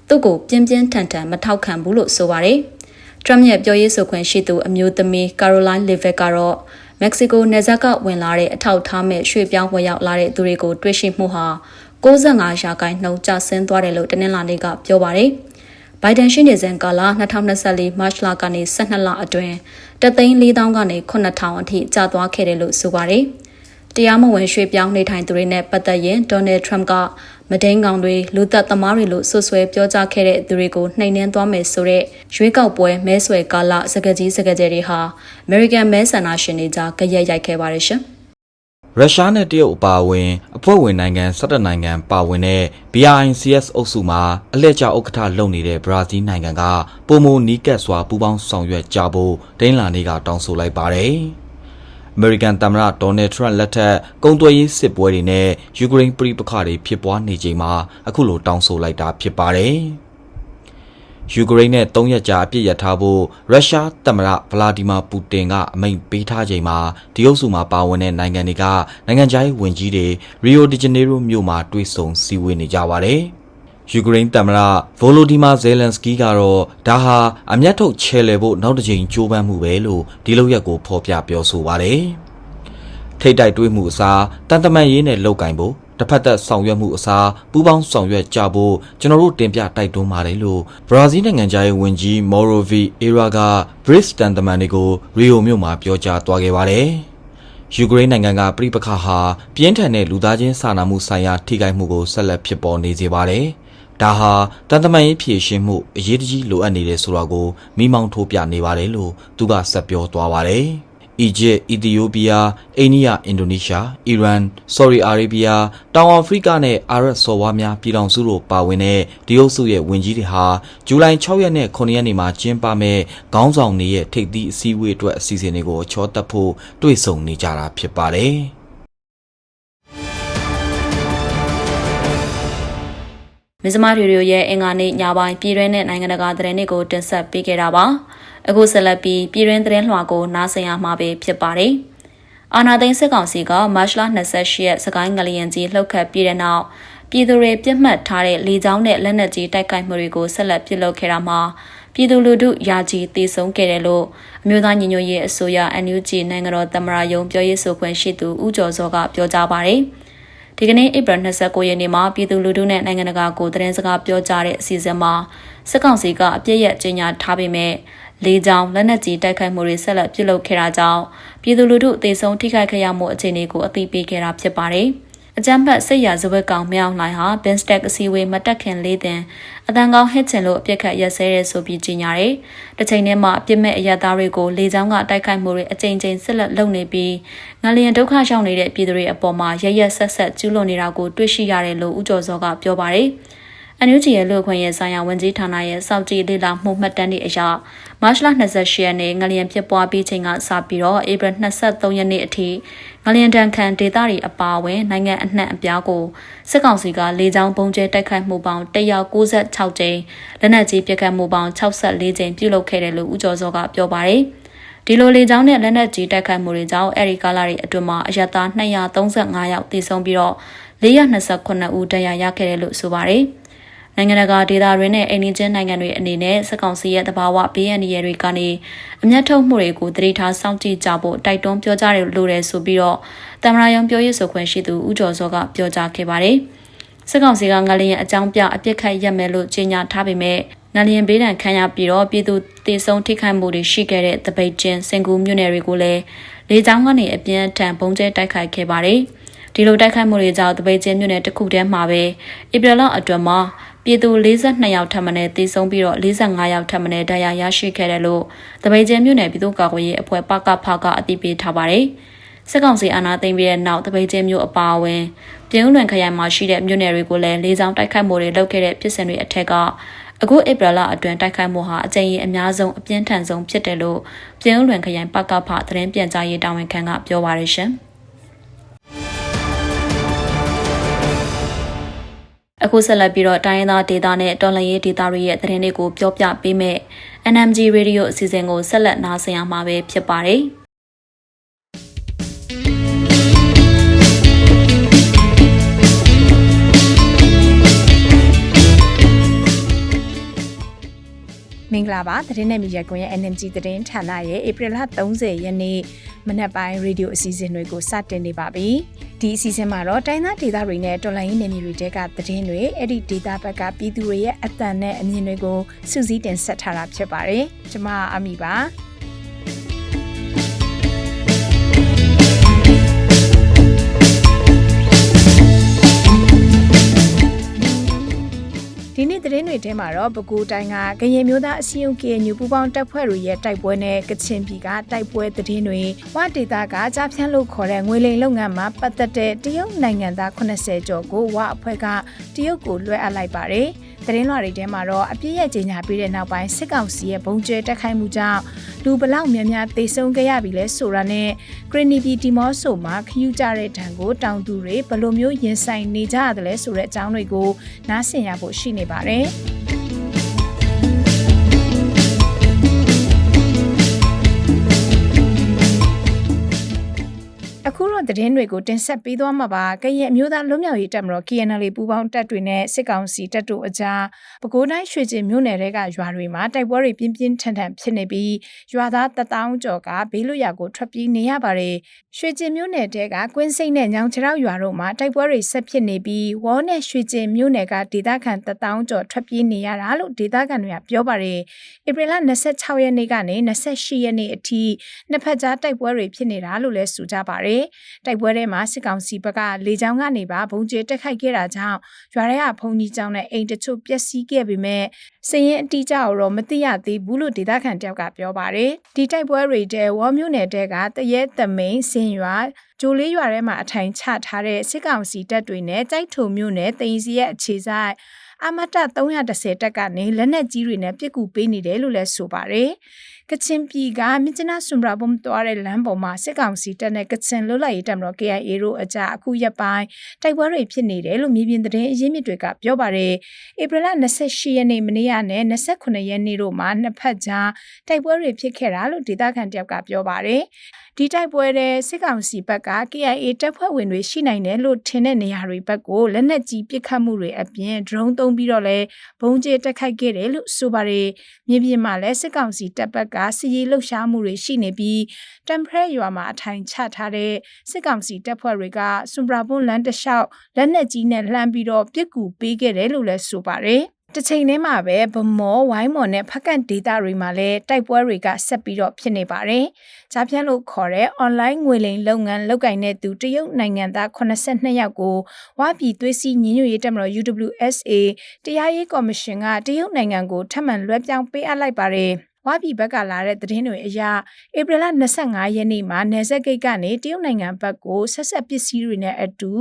သူ့ကိုပြင်းပြင်းထန်ထန်မထောက်ခံဘူးလို့ဆိုပါတယ်။ Trump ရဲ့ပြောရေးဆိုခွင့်ရှိသူအမျိုးသမီး Caroline Levitt ကတော့ မက္ကဆီကိုနယ်စပ်ကဝင်လာတဲ့အထောက်ထားမဲ့ရွှေ့ပြောင်းဝင်ရောက်လာတဲ့သူတွေကိုတွေ့ရှိမှုဟာ65ရာခိုင်နှုန်းကျဆင်းသွားတယ်လို့တနင်္လာနေ့ကပြောပါတယ်။ဘိုင်ဒန်ရှိနေစဉ်ကာလ2024မတ်လကနေ12လအတွင်းတသိန်း4000ကနေ9000အထိကျသွားခဲ့တယ်လို့ဆိုပါတယ်။တရားမဝင်ရွှေ့ပြောင်းနေထိုင်သူတွေနဲ့ပတ်သက်ရင်ဒေါ်နယ်ထရမ့်က မဒိန်ကောင်တွေလူသက်သမားတွေလို့ဆွဆွဲပြောကြားခဲ့တဲ့သူတွေကိုနှိမ်နင်းသွားမယ်ဆိုတဲ့ရွေးကောက်ပွဲမဲဆွယ်ကာလစကကြီးစကကြဲတွေဟာ American မဲဆန္ဒရှင်တွေကြားကြရက်ရိုက်ခဲ့ပါတယ်ရှင်။ရုရှားနဲ့တရုတ်အပါအဝင်အဖွဲ့ဝင်နိုင်ငံ17နိုင်ငံပါဝင်တဲ့ BRICS အုပ်စုမှာအလှည့်ကျဥက္ကဋ္ဌလုပ်နေတဲ့ဘရာဇီးနိုင်ငံကပုံမနီးကပ်စွာပူးပေါင်းဆောင်ရွက်ကြဖို့ဒိန်းလာနေကတောင်းဆိုလိုက်ပါတယ်။ American သမ္မတဒေါ်နယ်ထရန့်လက်ထက်ကုန်သွယ်ရေးစစ်ပွဲတွေနဲ့ယူကရိန်းပြည်ပခါတွေဖြစ်ပွားနေချိန်မှာအခုလိုတောင်းဆိုလိုက်တာဖြစ်ပါတယ်။ယူကရိန်းနဲ့၃ရက်ကြာအပြစ်ရထားဖို့ရုရှားသမ္မတဗလာဒီမာပူတင်ကအမိန့်ပေးထားချိန်မှာဒီအုပ်စုမှာပါဝင်တဲ့နိုင်ငံတွေကနိုင်ငံခြားရေးဝန်ကြီးတွေရီယိုဒီဂျနေရိုမြို့မှာတွေ့ဆုံစည်းဝေးနေကြပါတယ်။ ယူကရိန်းသမ္မတဗိုလိုဒီမာဇယ်လန်စကီကတော့ဒါဟာအမျက်ထုတ်ချဲလှယ်ဖို့နောက်တစ်ကြိမ်ကြိုးပမ်းမှုပဲလို့ဒီလောက်ရက်ကိုဖော်ပြပြောဆိုပါတယ်။ထိတ်တိုက်တွေးမှုအစားတန်တမန်ရေးနဲ့လောက်ကင်ဖို့တစ်ဖက်သက်ဆောင်ရွက်မှုအစားပူးပေါင်းဆောင်ရွက်ကြဖို့ကျွန်တော်တို့တင်ပြတိုက်တွန်းပါတယ်လို့ဘရာဇီးနိုင်ငံသားရဲ့ဝန်ကြီးမော်ရိုဗီအေရာကဘရစ်တန်တမန်တွေကိုရီယိုမြို့မှာပြောကြားသွားခဲ့ပါတယ်။ယူကရိန်းနိုင်ငံကပြည်ပခါဟာပြင်းထန်တဲ့လူသားချင်းစာနာမှုဆိုင်ရာထိခိုက်မှုကိုဆက်လက်ဖြစ်ပေါ်နေစေပါတယ်။ ဒါဟာတန်တမန်ရေးဖြည့်ရှင်းမှုအရေးတကြီးလိုအပ်နေတယ်ဆိုတာကိုမိမောင်းထိုးပြနေပါတယ်လို့သူကဆက်ပြောသွားပါတယ်။အီဂျစ်၊အီသီယိုးပီးယား၊အိန္ဒိယ၊အင်ဒိုနီးရှား၊အီရန်၊ဆော်ဒီအာရေဗျာ၊တောင်အာဖရိကနဲ့အာရပ်စော်ဘွားများပြည်ထောင်စုတို့ပါဝင်တဲ့ဒီအုပ်စုရဲ့ဝင်ကြီးတွေဟာဇူလိုင်6ရက်နဲ့9ရက်နေ့မှာကျင်းပမဲ့ခေါင်းဆောင်တွေရဲ့ထိပ်သီးအစည်းအဝေးအတွက်အစီအစဉ်တွေကိုချောတက်ဖို့တွေ့ဆုံနေကြတာဖြစ်ပါတယ်။ မဇ္ဈိမရေဒီယိုရဲ့အင်္ဂါနေ့ညပိုင်းပြည်တွင်းနဲ့နိုင်ငံတကာသတင်းတွေကိုတင်ဆက်ပေးခဲ့တာပါအခုဆက်လက်ပြီးပြည်တွင်းသတင်းလွှာကိုနားဆင်ရမှာပဲဖြစ်ပါတယ်အာနာသိန်းစစ်ကောင်စီကမတ်လ28ရက်စကိုင်းငလျင်ကြီးလှုပ်ခတ်ပြီးတဲ့နောက်ပြည်သူတွေပြစ်မှတ်ထားတဲ့လေကြောင်းနဲ့လက်နက်ကြီးတိုက်ခိုက်မှုတွေကိုဆက်လက်ပြုလုပ်ခဲ့တာမှာပြည်သူလူထုယာကြီးတည်ဆုံခဲ့တယ်လို့အမျိုးသားညီညွတ်ရေးအစိုးရ NUG နိုင်ငံတော်သမ္မတရုံးပြောရေးဆိုခွင့်ရှိသူဦးကျော်စောကပြောကြားပါတယ်။ ဒီကနေ့ဧပြီ29ရက်နေ့မှာပြည်သူလူထုနဲ့နိုင်ငံတကာကိုသတင်းစကားပြောကြားတဲ့အစီအစဉ်မှာစစ်ကောင်စီကအပြည့်ရကြေညာထားပေမဲ့လေကြောင်းလက်နက်ကြီးတိုက်ခိုက်မှုတွေဆက်လက်ပြုလုပ်ခဲ့တာကြောင့်ပြည်သူလူထုအသေးဆုံးထိခိုက်ခဲ့ရမှုအခြေအနေကိုအသိပေးခဲ့တာဖြစ်ပါတယ်။ အကြမ်းဖက်စစ်ရာဇဝတ်ကောင်မြောက်နိုင်ဟာဘင်စတက်အစည်းအဝေးမတက်ခင်လေးတင်အတန်ကောင်းဟစ်ချင်လို့အပြစ်ခတ်ရက်စဲရဲဆိုပြီးကြီးညာတယ်။တစ်ချိန်တည်းမှာအပြစ်မဲ့အရသားတွေကိုလေကြောင်းကတိုက်ခိုက်မှုတွေအကြိမ်ကြိမ်ဆက်လက်လုပ်နေပြီးငလျင်ဒုက္ခရောက်နေတဲ့ပြည်သူတွေအပေါ်မှာရရက်ဆက်ဆက်ကျူးလွန်နေတာကိုတွေ့ရှိရတယ်လို့ဦးကျော်စောကပြောပါတယ်။ အန်ယူဂျီရဲ့လူခွင့်ရေးဆိုင်ရာဝန်ကြီးဌာနရဲ့စောင့်ကြည့်လေ့လာမှုမှတ်တမ်းတွေအရမတ်လ28ရက်နေ့ငလျင်ဖြစ်ပွားပြီးချိန်ကစပြီးတော့ဧပြီ23ရက်နေ့အထိငလျင်တန်ခံဒေသတွေအပါအဝင်နိုင်ငံအနှံ့အပြားကိုစစ်ကောင်စီကလေကြောင်းပုံကျဲတိုက်ခိုက်မှုပေါင်း196ကြိမ်လက်နက်ကြီးပစ်ခတ်မှုပေါင်း64ကြိမ်ပြုလုပ်ခဲ့တယ်လို့ဦးကျော်စောကပြောပါတယ်ဒီလိုလေကြောင်းနဲ့လက်နက်ကြီးတိုက်ခိုက်မှုတွေကြောင့်အဲဒီကာလတွေအတွင်းမှာအရတာ235ယောက်တည်ဆုံပြီးတော့429ဦးတရားရခဲ့တယ်လို့ဆိုပါတယ်။ နိုင်ငံတကာဒေသတွေနဲ့အိန္ဒိချင်းနိုင်ငံတွေအနေနဲ့စက်ကောင်စီရဲ့တဘာဝဘေးအန္တရာယ်တွေကနေအမျက်ထုတ်မှုတွေကိုတတိထားစောင့်ကြည့်ကြဖို့တိုက်တွန်းပြောကြားရလို့တယ်ဆိုပြီးတော့တမရယုံပြောရေးဆိုခွင့်ရှိသူဦးကျော်စောကပြောကြားခဲ့ပါတယ်။စက်ကောင်စီကငလျင်အကြောင်းပြအပြစ်ခတ်ရက်မယ်လို့ကြေညာထားပေမဲ့ငလျင်ဘေးဒဏ်ခံရပြီးတော့ပြည်သူတေဆုံးထိခိုက်မှုတွေရှိခဲ့တဲ့တပိတ်ကျင်းစင်ကူမြို့နယ်တွေကိုလည်းလေကြောင်းကနေအပြင်းထန်ပုံကျဲတိုက်ခိုက်ခဲ့ပါတယ်။ဒီလိုတိုက်ခိုက်မှုတွေကြောင့်တပိတ်ကျင်းမြို့နယ်တစ်ခုတည်းမှာပဲဧပြီလအတွင်းမှာ ပြည်သူ42ယောက်ထပ်မံတေဆုံးပြီးတော့45ယောက်ထပ်မံဒဏ်ရာရရှိခဲ့တယ်လို့တပိတ်ကျင်းမြို့နယ်ပြည်သူ့ကာကွယ်ရေးအဖွဲ့ပကဖကအသိပေးထားပါတယ်။စစ်ကောင်စီအာဏာသိမ်းပြီးတဲ့နောက်တပိတ်ကျင်းမြို့အပါအဝင်ပြည်ဦးလွင်ခရိုင်မှာရှိတဲ့မြို့နယ်တွေကိုလည်းလေးဆောင်တိုက်ခိုက်မှုတွေလုပ်ခဲ့တဲ့ဖြစ်စဉ်တွေအထက်ကအခုဧပြီလအတွင်းတိုက်ခိုက်မှုဟာအကြိမ်ရင်အများဆုံးအပြင်းထန်ဆုံးဖြစ်တယ်လို့ပြည်ဦးလွင်ခရိုင်ပကဖသတင်းပြန်ကြားရေးတာဝန်ခံကပြောပါရရှင်။ အခုဆက်လက်ပြီးတော့တိုင်းရင်းသားဒေသနဲ့တော်လှန်ရေးဒေသတွေရဲ့သတင်းတွေကိုပြောပြပေးမယ် NMG Radio အစီအစဉ်ကိုဆက်လက်နားဆင်ရမှာပဲဖြစ်ပါတယ်မင်္ဂလာပါသတင်းနဲ့မီဒီယာကွန်ရဲ့ NMG သတင်းဌာနရဲ့ဧပြီလ30ရက်နေ့ မနက်ပိုင်းရေဒီယိုအစီအစဉ်တွေကိုစတင်နေပါပြီ။ဒီအစီအစဉ်မှာတော့တိုင်းသားဒေသတွေနဲ့တော်လိုင်းရေးနယ်မြေတွေတဲကသတင်းတွေအဲ့ဒီဒေသဘက်ကပြည်သူတွေရဲ့အသံနဲ့အမြင်တွေကိုစုစည်းတင်ဆက်ထားတာဖြစ်ပါတယ်။ကျွန်မအမီပါ။ ဒီနေ့သတင်းတွေထဲမှာတော့ပဲခူးတိုင်းကကရင်မျိုးသားအစည်းအရုံး KNU ပူးပေါင်းတပ်ဖွဲ့တွေရဲ့တိုက်ပွဲနဲ့ကချင်ပြည်ကတိုက်ပွဲသတင်းတွေဝဒေတာကကြားဖြန့်လို့ခေါ်တဲ့ငွေလိမ်လုပ်ငန်းမှာပတ်သက်တဲ့တရုတ်နိုင်ငံသား80ကျော်ကိုဝအဖွဲ့ကတရုတ်ကိုလွှဲအပ်လိုက်ပါတယ်။ သတင်းလွှာတွေထဲမှာတော့အပြည့်ရဲ့ကြေညာပြီးတဲ့နောက်ပိုင်းစစ်ကောင်စီရဲ့ဘုံကျဲတက်ခိုက်မှုကြောင့်လူဘလောက်များများသေဆုံးခဲ့ရပြီလဲဆိုတာနဲ့ဂရနီပီတီမော့ဆိုမှာခယူးကြတဲ့တံကိုတောင်သူတွေဘလို့မျိုးရင်ဆိုင်နေကြရတယ်လဲဆိုတဲ့အကြောင်းတွေကိုနားဆင်ရဖို့ရှိနေပါတယ်။ သတင်းတွေကိုတင်ဆက်ပေးသွားမှာပါကရင်အမျိုးသားလွတ်မြောက်ရေးတပ်မတော် KNL ပူးပေါင်းတပ်တွေနဲ့စစ်ကောင်စီတပ်တို့အကြားပဲခူးတိုင်းရွှေကျင်မြို့နယ်တွေကရွာတွေမှာတိုက်ပွဲတွေပြင်းပြင်းထန်ထန်ဖြစ်နေပြီးရွာသားတထောင်ကျော်ကဘေးလွတ်ရာကိုထွက်ပြေးနေရပါတယ်ရွှေကျင်မြို့နယ်တဲကကွင်းစိတ်နဲ့ညောင်ချရောက်ရွာတို့မှာတိုက်ပွဲတွေဆက်ဖြစ်နေပြီးဝေါနဲ့ရွှေကျင်မြို့နယ်ကဒေသခံတထောင်ကျော်ထွက်ပြေးနေရတာလို့ဒေသခံတွေကပြောပါတယ်ဧပြီလ26ရက်နေ့ကနေ28ရက်နေ့အထိနှစ်ဖက်ကြားတိုက်ပွဲတွေဖြစ်နေတာလို့လည်းဆိုကြပါတယ်တိုက်ပွဲထဲမှာစစ်ကောင်စီဘက်ကလေကြောင်းကနေပါဘုံကျဲတက်ခိုက်ခဲ့တာကြောင့်ရွာထဲကဘုံကြီးကျောင်းနဲ့အိမ်တချို့ပျက်စီးခဲ့ပေမဲ့စည်ရင်အတိအကျတော့မသိရသေးဘူးလို့ဒေသခံတယောက်ကပြောပါတယ်ဒီတိုက်ပွဲတွေတဲဝေါ်မြို့နယ်တဲကတရဲသမိန်စင်ရွာဂျိုလေးရွာထဲမှာအထိုင်ချထားတဲ့စစ်ကောင်စီတပ်တွေနဲ့ကြိုက်ထုံမြို့နယ်တင်စီရဲ့အခြေဆိုင်အမတ310တက်ကနေလက်နက်ကြီးတွေနဲ့ပြစ်ကူပေးနေတယ်လို့လည်းဆိုပါတယ်။ ကချင်ပြည်ကမြစ်ကျနာဆွန်ဘရာဘုံသွားတဲ့လမ်းပေါ်မှာစစ်ကောင်စီတပ်နဲ့ကချင်လွတ်လပ်ရေးတပ်မတော် KIA တို့အကြားအခုရက်ပိုင်းတိုက်ပွဲတွေဖြစ်နေတယ်လို့မြေပြင်သတင်းအရင်းမြစ်တွေကပြောပါတယ်။ဧပြီလ28ရက်နေ့မနေ့ကနဲ့29ရက်နေ့တို့မှာနှစ်ဖက်ကြားတိုက်ပွဲတွေဖြစ်ခဲ့တာလို့ဒေသခံတယောက်ကပြောပါတယ်။ ဒီတိုက်ပွဲတဲ့စစ်ကောင်စီဘက်က KIA တပ်ဖွဲ့ဝင်တွေရှိနိုင်တယ်လို့ထင်တဲ့နေရာတွေဘက်ကိုလက်နက်ကြီးပစ်ခတ်မှုတွေအပြင် drone သုံးပြီးတော့လဲဘုံကျဲတက်ခိုက်ခဲ့တယ်လို့ဆိုပါတယ်မြေပြင်မှာလဲစစ်ကောင်စီတပ်ဘက်ကစီရေးလှုပ်ရှားမှုတွေရှိနေပြီးတမ်ဖရက်ရွာမှာအထိုင်ချထားတဲ့စစ်ကောင်စီတပ်ဖွဲ့တွေကစွန်ဘရာဘွန်လန်တလျှောက်လက်နက်ကြီးနဲ့လှမ်းပြီးတော့ပစ်ကူပေးခဲ့တယ်လို့လဲဆိုပါတယ် တစ်ချိန်တည်းမှာပဲဗမောဝိုင်းမော်နဲ့ဖက်ကန်ဒေတာတွေမှာလည်းတိုက်ပွဲတွေကဆက်ပြီးတော့ဖြစ်နေပါတယ်။ဂျာပြန်လို့ခေါ်တဲ့ online ငွေလိမ်လုပ်ငန်းလုပ်ကိုင်တဲ့သူတရုတ်နိုင်ငံသား82ယောက်ကိုဝါပြည်သွေးစည်းညီညွတ်ရေးတပ်မတော် UWSA တရားရေးကော်မရှင်ကတရုတ်နိုင်ငံကိုထပ်မံလွှဲပြောင်းပေးအပ်လိုက်ပါတယ်။ ဝါပြည်ဘက်ကလာတဲ့သတင်းတွေအရဧပြီလ25ရက်နေ့မှာနယ်စပ်ဂိတ်ကနေတရုတ်နိုင်ငံဘက်ကိုဆက်ဆက်ပစ္စည်းတွေနဲ့အတူ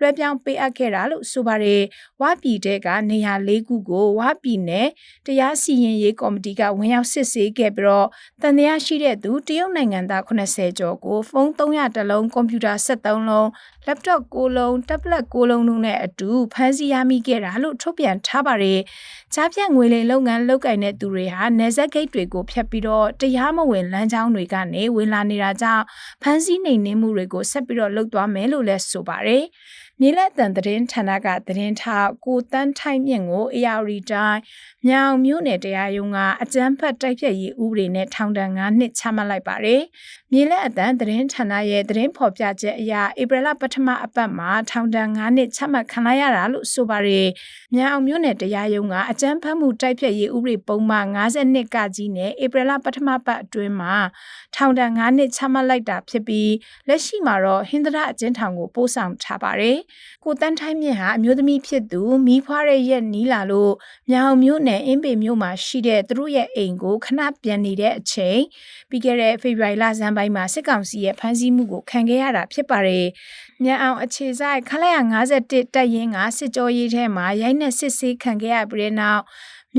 လွှဲပြောင်းပေးအပ်ခဲ့တာလို့ဆိုပါတယ်။ဝါပြည်တဲကနေရာ၄ခုကိုဝါပြည်နယ်တရားစီရင်ရေးကော်မတီကဝင်ရောက်စစ်ဆေးခဲ့ပြီးတော့တန်တရားရှိတဲ့သူတရုတ်နိုင်ငံသား80ကျော်ကိုဖုန်း300တလုံးကွန်ပျူတာ73လုံး laptop 6လုံး tablet 6လုံးတို့နဲ့အတူဖမ်းဆီးရမိခဲ့တာလို့ထုတ်ပြန်ထားပါတယ်။ကြားဖြတ်ငွေလိမ်လုပ်ငန်းလုပ်ကိုင်တဲ့သူတွေဟာနယ်စပ်ဂိတ်တွေကိုဖျက်ပြီးတော့တရားမဝင်လမ်းကြောင်းတွေကနေဝင်လာနေတာကြောင့်ဖမ်းဆီးနှိမ်နင်းမှုတွေကိုဆက်ပြီးတော့လုပ်သွားမယ်လို့လည်းဆိုပါတယ်။ မြေလက်တန်သတင်းဌာနကသတင်းထောက်ကိုတန်းထိုင်းမြင့်ကို ARD တိုင်းမြောင်မြို့နယ်တရားရုံးကအကြမ်းဖက်တိုက်ဖြတ်ရေးဥပဒေနဲ့ထောင်ဒဏ်9နှစ်ချမှတ်လိုက်ပါတယ်။မြေလက်အတန်သတင်းဌာနရဲ့သတင်းဖော်ပြချက်အရဧပြီလပထမအပတ်မှာထောင်ဒဏ်9နှစ်ချမှတ်ခံလိုက်ရတာလို့ဆိုပါတယ်။မြောင်မြို့နယ်တရားရုံးကအကြမ်းဖက်မှုတိုက်ဖြတ်ရေးဥပဒေပုံမှန်52ကကြီးနဲ့ဧပြီလပထမပတ်အတွင်းမှာထောင်ဒဏ်9နှစ်ချမှတ်လိုက်တာဖြစ်ပြီးလက်ရှိမှာတော့ဟင်္ဒရာအကျဉ်းထောင်ကိုပို့ဆောင်ထားပါတယ်။ကိုတန်းထိုင်းမြင့်ဟာအမျိုးသမီးဖြစ်သူမိဖွားရဲ့ရက်နီးလာလို့မြောင်မြို့နယ်အင်းပေမြို့မှာရှိတဲ့သူတို့ရဲ့အိမ်ကိုခဏပြန်နေတဲ့အချိန်ပြီးခဲ့တဲ့ဖေဖော်ဝါရီလဇန်ပိုင်းမှာစစ်ကောင်စီရဲ့ဖမ်းဆီးမှုကိုခံခဲ့ရတာဖြစ်ပါတယ်။မြန်အောင်အခြေဆိုင်ခလက်ရ51တက်ရင်ကစစ်ကြောရေးထဲမှာရိုက်နှက်စစ်ဆေးခံခဲ့ရပြီးတဲ့နောက်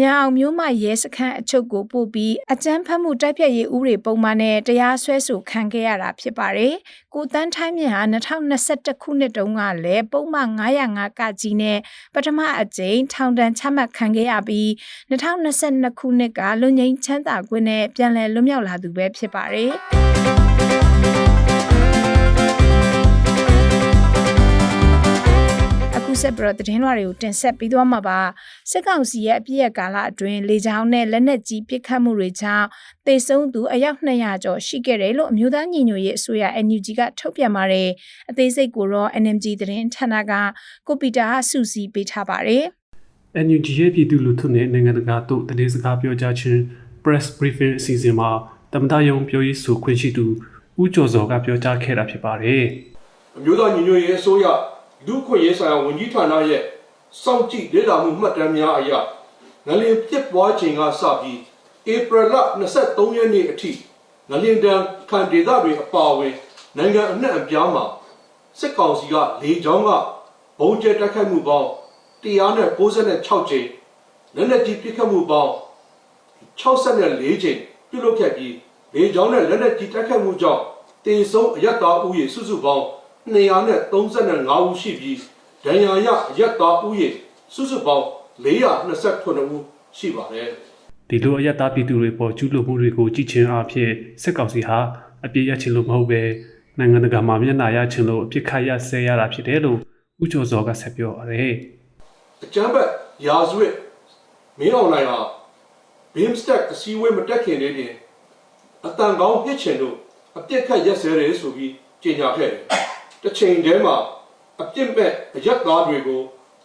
မြောင်မျိုးမရဲစခန်းအချုပ်ကိုပို့ပြီးအကြမ်းဖက်မှုတိုက်ဖြတ်ရေးဥပဒေပုံမှန်နဲ့တရားစွဲဆိုခံခဲ့ရတာဖြစ်ပါတယ်။ကိုတန်းထိုင်းမြင့်ဟာ2021ခုနှစ်တုန်းကလည်းပုံမှန်905ကကြီးနဲ့ပထမအကြိမ်ထောင်ဒဏ်ချမှတ်ခံခဲ့ရပြီး2022ခုနှစ်ကလွန်ငင်းချမ်းသာခွင့်နဲ့ပြန်လည်လွတ်မြောက်လာသူပဲဖြစ်ပါတယ်။ ဆက်ပြီးတော့သတင်းလွှာတွေကိုတင်ဆက်ပေးသွားမှာပါစစ်ကောင်စီရဲ့အပြည့်ရကာလအတွင်းလေကြောင်းနဲ့လက်နက်ကြီးပစ်ခတ်မှုတွေကြောင့်တေဆုံးသူအယောက်200ကျော်ရှိခဲ့တယ်လို့အမျိုးသားညီညွတ်ရေးအစိုးရ NUG ကထုတ်ပြန်ပါတယ်အသေးစိတ်ကိုတော့ NMG သတင်းဌာနကကိုပီတာစုစည်းပေးထားပါတယ် NUG ရဲ့ပြည်သူလူထုနဲ့နိုင်ငံတကာတို့တည်စကားပြောကြားခြင်း press briefing အစီအစဉ်မှာတမန်တော်ယုံပြောရေးဆိုခွင့်ရှိသူဦးကျော်စောကပြောကြားခဲ့တာဖြစ်ပါတယ်။အမျိုးသားညီညွတ်ရေးအစိုးရ လူ့ခွင့်ရေးဆိုင်ရာဝန်ကြီးဌာနရဲ့စောင့်ကြည့်လေ့လာမှုမှတ်တမ်းများအရငလျင်ပြစ်ပွားချိန်ကစပြီးဧပြီလ23ရက်နေ့အထိငလျင်တန်ခံဒေသတွေအပါအဝင်နိုင်ငံအနှံ့အပြားမှာစစ်ကောင်စီကလေကြောင်းကဘုံကျဲတိုက်ခိုက်မှုပေါင်း196ကြိမ်လက်နက်ကြီးပစ်ခတ်မှုပေါင်း64ကြိမ်ပြုလုပ်ခဲ့ပြီးလေကြောင်းနဲ့လက်နက်ကြီးတိုက်ခိုက်မှုကြောင့်တေဆုံးအယက်သားဥယေစုစုပေါင်း 235ဦးရှိပြီးဒဏ်ရာရအယက်သားဥယေစုစုပေါင်း429ဦးရှိပါတယ်ဒီလိုအယက်သားပြည်သူတွေပေါ်ကျူးလွန်မှုတွေကိုကြည်ချင်းအဖြစ်စစ်ကောင်စီဟာအပြည့်ရချင်လို့မဟုတ်ပဲနိုင်ငံတကာမှာမျက်နှာရချင်လို့အပြစ်ခတ်ရဆဲရတာဖြစ်တယ်လို့ဦးကျော်စောကဆက်ပြောပါတယ်အကြမ်းဖက်ရာဇဝတ်မင်းအောင်နိုင်ဟာ BIMSTEC အစည်းအဝေးမတက်ခင်လေးတင်အတန်ကောင်းပြစ်ချင်လို့အပြစ်ခတ်ရက်စဲတယ်ဆိုပြီးကြေညာခဲ့တယ်။ တစ်ချိန်တည်းမှာအပြစ်မဲ့အရက်သားတွေကို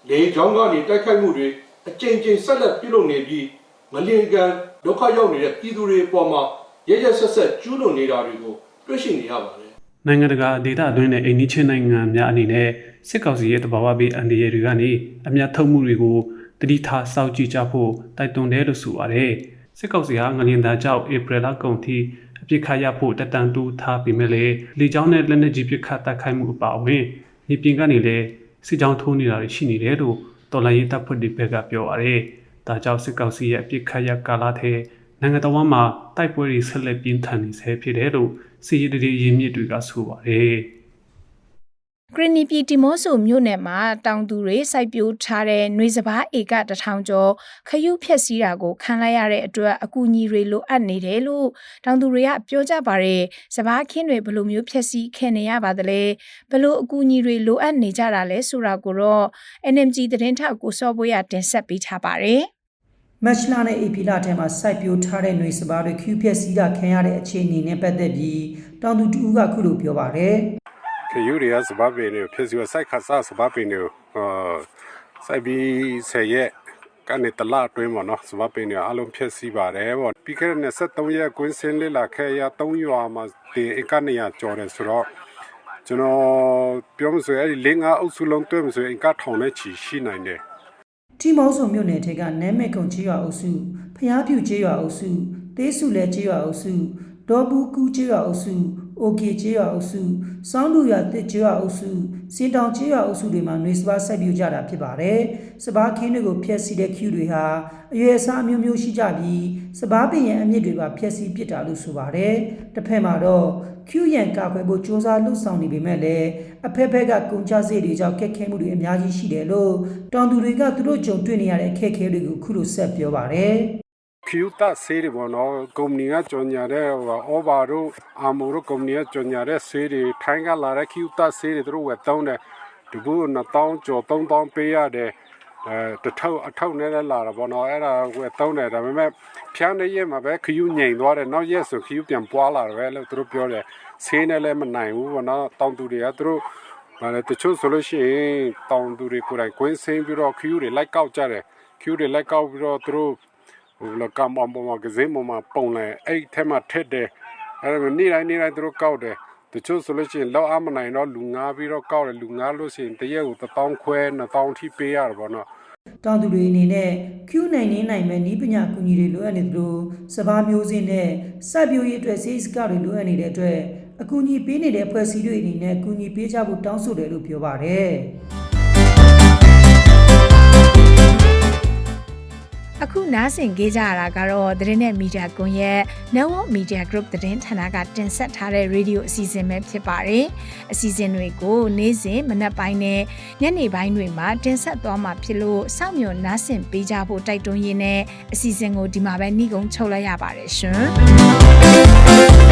လေကြောင်းကနေတိုက်ခိုက်မှုတွေအကြိမ်ကြိမ်ဆက်လက်ပြုလုပ်နေပြီးမလင်ကန်ဒုက္ခရောက်နေတဲ့ပြည်သူတွေအပေါ်မှာရရဆက်ဆက်ကျူးလွန်နေတာတွေကိုတွေ့ရှိနေရပါတယ်နိုင်ငံတကာဒေသအတွင်းနဲ့အိန္ဒိချင်းနိုင်ငံများအနေနဲ့စစ်ကောင်စီရဲ့တဘာဝဘေးအန္တရာယ်တွေကနေအမျက်ထုတ်မှုတွေကိုတတိထားစောင့်ကြည့်ကြဖို့တိုက်တွန်းတယ်လို့ဆိုပါတယ်စစ်ကောင်စီဟာငလျင်သားကြောင့်ဧပြီလကုန်ထိ အပြစ်ခတ်ရဖို့တက်တန်တူထားပြီးမြဲလေလေကြောင်းနဲ့လက်နက်ကြီးပစ်ခတ်တိုက်ခိုက်မှုအပါအဝင်မြေပြင်ကနေလည်းစစ်ကြောင်းထိုးနေတာတွေရှိနေတယ်လို့တော်လိုင်းရေးတပ်ဖွဲ့တွေဘက်ကပြောပါတယ်ဒါကြောင့်စစ်ကောင်စီရဲ့အပြစ်ခတ်ရကာလထဲနိုင်ငံတော်မှာတိုက်ပွဲတွေဆက်လက်ပြင်းထန်နေဆဲဖြစ်တယ်လို့စီရီဒီရင်းမြစ်တွေကဆိုပါတယ် ဂရနီပြည်တီမောဆိုမြို့နယ်မှာတောင်သူတွေစိုက်ပျိုးထားတဲ့နှွေစပားဧကတစ်ထောင်ကျော်ခရုဖြက်စီးတာကိုခံလိုက်ရတဲ့အတွက်အကူအညီတွေလိုအပ်နေတယ်လို့တောင်သူတွေကပြောကြပါတယ်စပားခင်းတွေဘယ်လိုမျိုးဖြက်စီးခဲ့နေရပါသလဲဘယ်လိုအကူအညီတွေလိုအပ်နေကြတာလဲဆိုတာကိုတော့ NMG သတင်းထောက်ကိုစောပွေးရတင်ဆက်ပေးထားပါတယ်မက်ချလာနဲ့အေပီလာထဲမှာစိုက်ပျိုးထားတဲ့ຫນွေစပါးတွေခူးပြက်စီးတာခံရတဲ့အခြေအနေနဲ့ပတ်သက်ပြီးတောင်သူတူကခုလိုပြောပါတယ် ခယူရီယာစဘာပင်းကိုဖြစ်စီစိုက်ခါစားစဘာပင်းကိုအာစိုက်ပြီးဆယ်ရက်ကနေတလအတွင်းပေါ့နော်စဘာပင်းတွေအလုံးဖြစ်စီပါတယ်ပေါ့ပြီးခဲ့တဲ့23ရက်ကွင်းစင်းလေးလာခဲ့ရ3ရွာမှာဒီအကနေရကြော်တယ်ဆိုတော့ကျွန်တော်ပြောမဆိုအဲ့ဒီလင်းငါအုပ်စုလုံးတွဲမဆိုရင်ကထောင်နဲ့ချီရှိနိုင်တယ်တီမောဆိုမြို့နယ်ထဲကနမ်းမဲကုံချေးရွာအုပ်စုဖျားဖြူချေးရွာအုပ်စုသေးစုလဲချေးရွာအုပ်စုဒေါ်ဘူးကူချေးရွာအုပ်စု အိုကေချေးရွာအုပ်စုစောင်းလူရွာတစ်ချေးရွာအုပ်စုစင်တောင်ချေးရွာအုပ်စုတွေမှာຫນွေစပါးစိုက်ပျိုးကြတာဖြစ်ပါတယ်စပားခင်းတွေကိုဖျက်ဆီးတဲ့ခူးတွေဟာအရွယ်အစားအမျိုးမျိုးရှိကြပြီးစပားပင်ရန်အမြင့်တွေပါဖျက်ဆီးပစ်တာလို့ဆိုပါတယ်တစ်ဖက်မှာတော့ခူးရန်ကာကွယ်ဖို့စ조사လှုပ်ဆောင်နေပေမဲ့လည်းအဖက်ဖက်ကကုန်ကျစရိတ်တွေကြောင့်ခက်ခဲမှုတွေအများကြီးရှိတယ်လို့တောင်သူတွေကသူတို့ကြုံတွေ့နေရတဲ့အခက်အခဲတွေကိုခုလိုဆက်ပြောပါတယ် ခယူတာဆေးတွေပေါ့နော်ကုမ္ပဏီကကြော်ညာတဲ့ဟိုအော်ဘာတို့အာမိုတို့ကုမ္ပဏီကကြော်ညာတဲ့ဆေးတွေထိုင်းကလာတဲ့ခယူတာဆေးတွေသူတို့ဝယ်သုံးတယ်ဒီဘူး1000ကျော်3000ပေးရတယ်အဲတထောက်အထောက်နဲ့လည်းလာတာပေါ့နော်အဲ့ဒါဝယ်သုံးတယ်ဒါပေမဲ့ဖျန်းတဲ့ရက်မှာပဲခယူငိန်သွားတယ်နောက်ရက်ဆိုခယူပြန်ပွားလာတယ်ပဲလို့သူတို့ပြောတယ်ဆေးနဲ့လည်းမနိုင်ဘူးပေါ့နော်တောင်သူတွေကသူတို့ဗါလေတချို့ဆိုလို့ရှိရင်တောင်သူတွေကိုယ်တိုင်ကွင်းဆင်းပြီးတော့ခယူတွေလိုက်ကောက်ကြတယ်ခယူတွေလိုက်ကောက်ပြီးတော့သူတို့ ဟိုလကမ်ပေါ်မှာကစင်းပေါ်မှာပုံလဲအဲ့ထဲမှာထက်တယ်အဲ့ဒါနေ့တိုင်းနေ့တိုင်းသူတို့ကောက်တယ်တချို့ဆိုလို့ရှိရင်လောက်အမနိုင်တော့လူငားပြီးတော့ကောက်တယ်လူငားလို့ရှိရင်တရက်ကို1000ခွဲ2000ထိပေးရတယ်ပေါ့နော်တောင်သူတွေအနေနဲ့ Q9 နိုင်မဲ့ဤပညာကူညီတွေလိုအပ်နေသလိုစဘာမျိုးစင်းနဲ့စိုက်ပျိုးရေးအတွက်စေးစကတွေလိုအပ်နေတဲ့အတွက်အကူအညီပေးနေတဲ့ဖွဲ့စည်းတွေအနေနဲ့ကူညီပေးကြဖို့တောင်းဆိုတယ်လို့ပြောပါတယ်။ အခုနားဆင်ကြကြရတာကတော့သတင်းနဲ့မီဒီယာကွန်ရက် Network Media Group သတင်းဌာနကတင်ဆက်ထားတဲ့ရေဒီယိုအစီအစဉ်ပဲဖြစ်ပါတယ်။အစီအစဉ်တွေကိုနေ့စဉ်မနက်ပိုင်းနဲ့ညနေပိုင်းတွေမှာတင်ဆက်သွားမှာဖြစ်လို့စောင့်မျှော်နားဆင်ပေးကြဖို့တိုက်တွန်းရင်းနဲ့အစီအစဉ်ကိုဒီမှာပဲနှီးကုံချုပ်လိုက်ရပါတယ်ရှင်။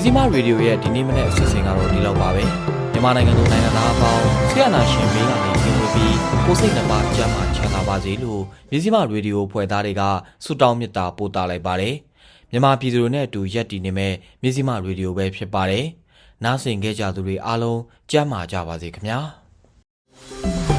မြစည်းမရေဒီယိုရဲ့ဒီနေ့မနေ့အစီအစဉ်ကတော့ဒီလောက်ပါပဲမြန်မာနိုင်ငံသူနိုင်ငံသားအပေါင်းဆရာနာရှင်မေးကနေပြင်ဝပြီးကိုယ်စိတ်နှပါကြမ်းမှချမ်းသာပါစေလို့မြစည်းမရေဒီယိုဖွဲ့သားတွေကဆုတောင်းမေတ္တာပို့သလိုက်ပါတယ်မြန်မာပြည်သူတွေနဲ့အတူရက်တည်နေမဲ့မြစည်းမရေဒီယိုပဲဖြစ်ပါတယ်နားဆင်ကြကြသူတွေအားလုံးကြမ်းမာကြပါစေခင်ဗျာ